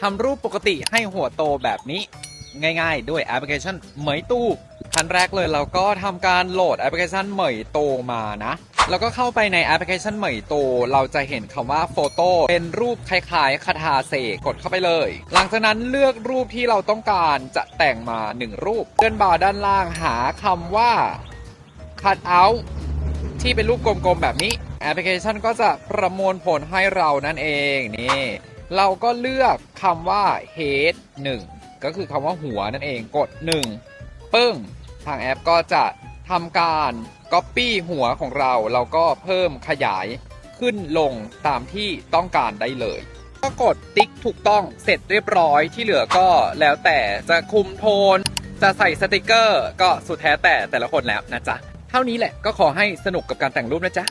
ทำรูปปกติให้หัวโตแบบนี้ง่ายๆ ด้วยแอปพลิเคชันเหมยตู้ขั้นแรกเลยเราก็ทำการโหลดแอปพลิเคชันเหมยโตมานะ แล้วก็เข้าไปในแอปพลิเคชันเหมยโต เราจะเห็นคำว่าโฟโต้เป็นรูปคล้ายๆคาถาเสกกดเข้าไปเลย หลังจากนั้นเลือกรูปที่เราต้องการจะแต่งมา 1 รูปเลื่อนบ่าร์ด้านล่างหาคำว่า cut out ที่เป็นรูปกลมๆแบบนี้แอปพลิเคชันก็จะประมวลผลให้เรานั่นเองนี่ เราก็เลือกคำว่า head 1 ก็คือคำว่าหัวนั่นเองกด 1 ปึ้ง ทางแอปก็จะทำการ Copy หัวของเราเราก็เพิ่มขยายขึ้นลงตามที่ต้องการได้เลย ก็กดติ๊กถูกต้องเสร็จเรียบร้อยที่เหลือก็แล้วแต่จะคุมโทน จะใส่สติกเกอร์ ก็สุดแท้แต่แต่ละคนแล้วนะจ๊ะ เท่านี้แหละก็ขอให้สนุกกับการแต่งรูปนะจ๊ะ